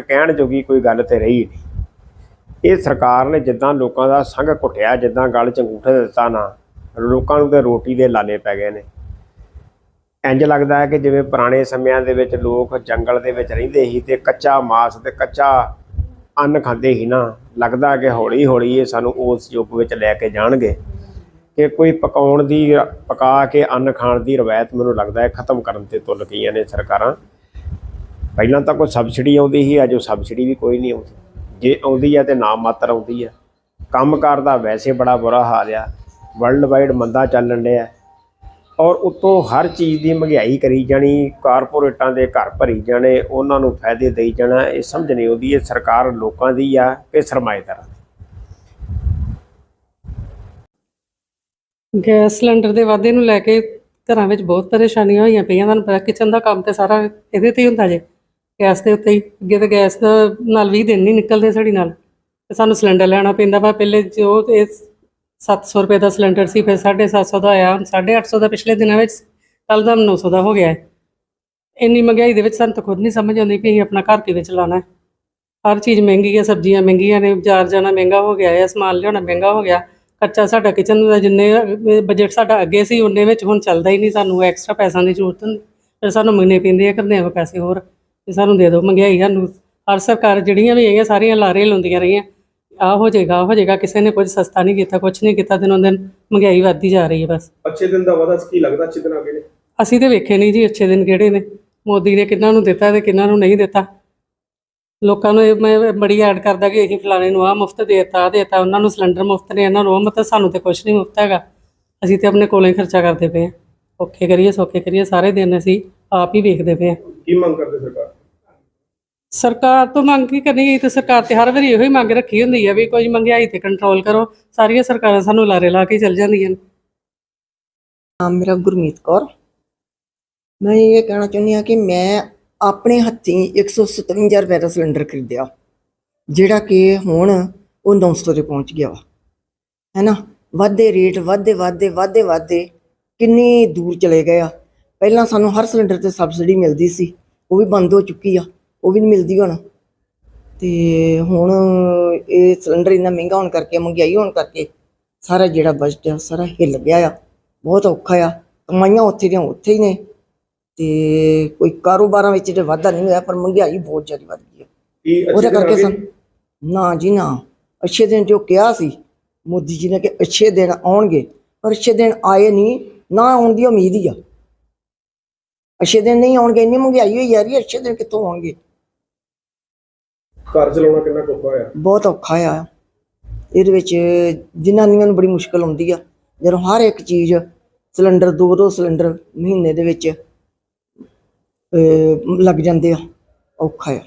ਕਹਿਣ ਜੋਗੀ ਕੋਈ ਗੱਲ ਤੇ ਰਹੀ ਨਹੀਂ ਇਹ ਸਰਕਾਰ ਨੇ ਜਿੱਦਾਂ ਲੋਕਾਂ ਦਾ ਸੰਗ ਘੁੱਟਿਆ, ਜਿੱਦਾਂ ਗੱਲ ਚ ਅੰਗੂਠਾ ਦਿੱਤਾ ਨਾ, ਲੋਕਾਂ ਨੂੰ ਤੇ ਰੋਟੀ ਦੇ ਲਾਲੇ ਪੈ ਗਏ ਨੇ। ਇੰਜ ਲੱਗਦਾ ਹੈ ਕਿ ਜਿਵੇਂ ਪੁਰਾਣੇ ਸਮਿਆਂ ਦੇ ਵਿੱਚ ਲੋਕ ਜੰਗਲ ਦੇ ਵਿੱਚ ਰਹਿੰਦੇ ਸੀ ਤੇ ਕੱਚਾ ਮਾਸ ਤੇ ਕੱਚਾ ਅੰਨ ਖਾਂਦੇ ਸੀ ਨਾ, ਲੱਗਦਾ ਕਿ ਹੌਲੀ ਹੌਲੀ ਇਹ ਸਾਨੂੰ ਉਸ ਯੁੱਗ ਵਿੱਚ ਲੈ ਕੇ ਜਾਣਗੇ। ਕਿ ਕੋਈ ਪਕਾਉਣ ਦੀ, ਪਕਾ ਕੇ ਅੰਨ ਖਾਣ ਦੀ ਰਵਾਇਤ ਮੈਨੂੰ ਲੱਗਦਾ ਹੈ ਖਤਮ ਕਰਨ ਤੇ ਤੁਲ ਗਈਆਂ ਨੇ ਸਰਕਾਰਾਂ। ਪਹਿਲਾਂ ਤਾਂ ਕੋਈ ਸਬਸਿਡੀ ਆਉਂਦੀ ਸੀ, ਅੱਜ ਉਹ ਸਬਸਿਡੀ ਵੀ ਕੋਈ ਨਹੀਂ ਆਉਂਦੀ। ਜੇ ਆਉਂਦੀ ਹੈ ਤੇ ਨਾਮ ਮਾਤਰ ਆਉਂਦੀ ਹੈ ਕੰਮਕਾਰ ਦਾ ਵੈਸੇ ਬੜਾ ਬੁਰਾ ਹਾਲ ਆ। ਵਰਲਡ ਵਾਈਡ ਮੰਦਾ ਚੱਲਣ ਡਿਆ ਔਰ ਉਤੋਂ ਹਰ ਚੀਜ਼ ਦੀ ਮਹਿੰਗਾਈ ਕਰੀ ਜਾਣੀ, ਕਾਰਪੋਰੇਟਾਂ ਦੇ ਘਰ ਭਰੀ ਜਾਣੇ, ਉਹਨਾਂ ਨੂੰ ਫਾਇਦੇ ਦੇਈ ਜਾਣਾ, ਇਹ ਸਮਝ ਨਹੀਂ ਆਉਂਦੀ, ਇਹ ਸਰਕਾਰ ਲੋਕਾਂ ਦੀ ਆ ਕਿ ਸਰਮਾਏਦਾਰਾਂ ਦੀ। ਗੈਸ ਸਿਲੰਡਰ ਦੇ ਵਾਧੇ ਨੂੰ ਲੈ ਕੇ ਘਰਾਂ ਵਿੱਚ ਬਹੁਤ ਪਰੇਸ਼ਾਨੀਆਂ ਹੋਈਆਂ ਪਈਆਂ, ਤੁਹਾਨੂੰ ਪਤਾ ਕਿਚਨ ਦਾ ਕੰਮ ਤੇ ਸਾਰਾ ਇਹਦੇ ਤੇ ਹੀ ਹੁੰਦਾ ਜੇ। ਗੈਸ ਦੇ ਉੱਤੇ ਹੀ, ਅੱਗੇ ਤਾਂ ਗੈਸ ਦਾ ਨਾਲ 20 ਦਿਨ ਨਹੀਂ ਨਿਕਲਦੇ ਸਾਡੀ ਨਾਲ। ਤੇ ਸਾਨੂੰ ਸਿਲੰਡਰ ਲੈਣਾ ਪੈਂਦਾ ਵਾ, ਪਹਿਲੇ ਜੋ ਇਹ 700 ਰੁਪਏ ਦਾ ਸਿਲੰਡਰ ਸੀ, ਫਿਰ 750 ਦਾ ਆਇਆ, ਹੁਣ 850 ਦਾ ਪਿਛਲੇ ਦਿਨਾਂ ਵਿੱਚ ਕੱਲ ਦਾ 900 ਦਾ ਹੋ ਗਿਆ। ਹੈ ਇੰਨੀ ਮਹਿੰਗਾਈ ਦੇ ਵਿੱਚ ਸਾਨੂੰ ਤਾਂ ਖੁਦ ਨਹੀਂ ਸਮਝ ਆਉਂਦੀ ਕਿ ਅਸੀਂ ਆਪਣਾ ਘਰ ਕਿਵੇਂ ਚਲਾਉਣਾ ਹੈ। ਹਰ ਚੀਜ਼ ਮਹਿੰਗੀ ਹੈ ਸਬਜ਼ੀਆਂ ਮਹਿੰਗੀਆਂ ਨੇ, ਬਾਜ਼ਾਰ ਜਾਣਾ ਮਹਿੰਗਾ ਹੋ ਗਿਆ ਹੈ ਸਮਾਨ ਲਿਆਉਣਾ ਮਹਿੰਗਾ ਹੋ ਗਿਆ। ਖਰਚਾ ਸਾਡਾ ਕਿਚਨ ਦਾ ਜਿੰਨੇ ਬਜਟ ਸਾਡਾ ਅੱਗੇ ਸੀ, ਉਹਨੇ ਵਿੱਚ ਹੁਣ ਚੱਲਦਾ ਹੀ ਨਹੀਂ, ਸਾਨੂੰ ਐਕਸਟਰਾ ਪੈਸਿਆਂ ਦੀ ਜ਼ਰੂਰਤ ਹੁੰਦੀ। ਫਿਰ ਸਾਨੂੰ ਮੰਗਣੇ ਪੈਂਦੇ ਆ ਕਰਦੇ ਆ ਪੈਸੇ ਹੋਰ। ਤੇ ਸਾਨੂੰ ਦੇ ਦਿਓ ਮਹਿੰਗਾਈ ਸਾਨੂੰ। ਹਰ ਸਰਕਾਰ ਜਿਹੜੀਆਂ ਵੀ ਹੈਗੀਆਂ ਸਾਰੀਆਂ ਲਾਰੇ ਲਾਉਂਦੀਆਂ ਰਹੀਆਂ। ਆ ਹੋ ਜਾਏਗਾ ਆਹ ਹੋ ਜਾਏਗਾ ਕਿਸੇ ਨੇ ਕੁਝ ਸਸਤਾ ਨਹੀਂ ਕੀਤਾ ਕੁਝ ਨਹੀਂ ਕੀਤਾ ਦਿਨੋਂ ਦਿਨ ਮਹਿੰਗਾਈ ਵੱਧਦੀ ਜਾ ਰਹੀ ਹੈ ਬਸ। ਅੱਛੇ ਦਿਨ ਦਾ ਵਾਦਾ ਕੀ ਲੱਗਦਾ ਅੱਛੇ ਦਿਨ ਆ ਗਏ ਨੇ? ਅਸੀਂ ਤੇ ਵੇਖੇ ਨਹੀਂ ਜੀ ਅੱਛੇ ਦਿਨ ਕਿਹੜੇ ਨੇ। ਮੋਦੀ ਨੇ ਕਿੰਨਾਂ ਨੂੰ ਦਿੱਤਾ ਤੇ ਕਿੰਨਾਂ ਨੂੰ ਨਹੀਂ ਦਿੱਤਾ। ਲੋਕਾਂ ਨੂੰ ਇਹ ਮੈਂ ਬੜੀ ਐਡ ਕਰਦਾ ਕਿ ਅਸੀਂ ਫਲਾਣੇ ਨੂੰ ਆ ਮੁਫਤ ਦੇਤਾ ਆ ਦੇਤਾ ਉਹਨਾਂ ਨੂੰ ਸਿਲੰਡਰ ਮੁਫਤ ਨੇ ਇਹਨਾਂ ਨੂੰ ਉਹ ਮਤਲਬ ਸਾਨੂੰ ਤੇ ਕੁਝ ਨਹੀਂ ਮੁਫਤ ਹੈਗਾ। ਅਸੀਂ ਤੇ ਆਪਣੇ ਕੋਲੋਂ ਖਰਚਾ ਕਰਦੇ ਪਏ ਹਾਂ। ਔਖੇ ਕਰੀਏ ਸੌਖੇ ਕਰੀਏ ਸਾਰੇ ਦਿਨ ਅਸੀਂ ਆਪ ਹੀ ਵੇਖਦੇ ਪਏ ਹਾਂ। ਕੀ ਮੰਗ ਕਰਦੇ ਸਰਕਾਰ? ਸਰਕਾਰ ਤੋਂ ਮੰਗ ਕੀ ਕਰਨੀ ਹੈ? ਤੇ ਸਰਕਾਰ ਤੇ ਹਰ ਵਾਰੀ ਇਹੋ ਹੀ ਮੰਗ ਰੱਖੀ ਹੁੰਦੀ ਹੈ ਵੀ ਕੋਈ ਮਹਿੰਗਾਈ ਤੇ ਕੰਟਰੋਲ ਕਰੋ। ਸਾਰੀਆਂ ਸਰਕਾਰਾਂ ਸਾਨੂੰ ਲਾਰੇ ਲਾ ਕੇ ਚੱਲ ਜਾਂਦੀਆਂ ਨੇ। ਨਾਮ ਮੇਰਾ ਗੁਰਮੀਤ ਕੌਰ। ਮੈਂ ਇਹ ਕਹਿਣਾ ਚਾਹੁੰਦੀ ਹਾਂ ਕਿ ਮੈਂ ਆਪਣੇ ਹੱਥੀਂ 157 ਰੁਪਏ ਦਾ ਸਿਲੰਡਰ ਖਰੀਦਿਆ ਜਿਹੜਾ ਕਿ ਹੁਣ ਉਹ 900 ਤੇ ਪਹੁੰਚ ਗਿਆ ਵਾ। ਹੈਨਾ ਵਾਧੇ ਰੇਟ ਵਾਧੇ ਵਾਧੇ ਵਾਧੇ ਵਾਧੇ। ਕਿੰਨੀ ਦੂਰ ਚਲੇ ਗਏ ਆ। ਪਹਿਲਾਂ ਸਾਨੂੰ ਹਰ ਸਿਲੰਡਰ ਤੇ ਸਬਸਿਡੀ ਮਿਲਦੀ ਸੀ। ਉਹ ਵੀ ਬੰਦ ਹੋ ਚੁੱਕੀ ਆ। ਉਹ ਵੀ ਨਹੀਂ ਮਿਲਦੀ ਹੁਣ। ਤੇ ਹੁਣ ਇਹ ਸਿਲੰਡਰ ਇੰਨਾ ਮਹਿੰਗਾ ਹੋਣ ਕਰਕੇ ਮਹਿੰਗਾਈ ਹੋਣ ਕਰਕੇ ਸਾਰਾ ਜਿਹੜਾ ਬਜਟ ਆ ਸਾਰਾ ਹਿੱਲ ਗਿਆ ਆ। ਬਹੁਤ ਔਖਾ ਆ। ਕਮਾਈਆਂ ਉੱਥੇ ਦੀਆਂ ਉੱਥੇ ਹੀ ਨੇ। ਤੇ ਕੋਈ ਕਾਰੋਬਾਰਾਂ ਵਿੱਚ ਤੇ ਵਾਧਾ ਨਹੀਂ ਹੋਇਆ ਪਰ ਮਹਿੰਗਾਈ ਬਹੁਤ ਜ਼ਿਆਦਾ ਵੱਧ ਗਈ ਹੈ ਉਹਦੇ ਕਰਕੇ ਸਨ ਨਾ ਜੀ ਨਾ। ਅੱਛੇ ਦਿਨ ਜੋ ਕਿਹਾ ਸੀ ਮੋਦੀ ਜੀ ਨੇ ਕਿ ਅੱਛੇ ਦਿਨ ਆਉਣਗੇ ਪਰ ਅੱਛੇ ਦਿਨ ਆਏ ਨਹੀਂ ਨਾ ਆਉਣ ਦੀ ਉਮੀਦ ਹੀ ਆ। ਅੱਛੇ ਦਿਨ ਨਹੀਂ ਆਉਣਗੇ ਇੰਨੀ ਮਹਿੰਗਾਈ ਹੋਈ ਹੈ ਅੱਛੇ ਦਿਨ ਕਿੱਥੋਂ ਆਉਣਗੇ? ਘਰ ਚਲਾਉਣਾ ਕਿੰਨਾ ਔਖਾ ਹੋਇਆ? ਬਹੁਤ ਔਖਾ ਆ। ਇਹਦੇ ਵਿੱਚ ਜਨਾਨੀਆਂ ਨੂੰ ਬੜੀ ਮੁਸ਼ਕਲ ਆਉਂਦੀ ਆ। ਜਦੋਂ ਹਰ ਇੱਕ ਚੀਜ਼ ਸਿਲੰਡਰ ਦੋ ਦੋ ਸਿਲੰਡਰ ਮਹੀਨੇ ਦੇ ਵਿੱਚ ਲੱਗ ਜਾਂਦੇ ਆ। ਔਖਾ ਆ।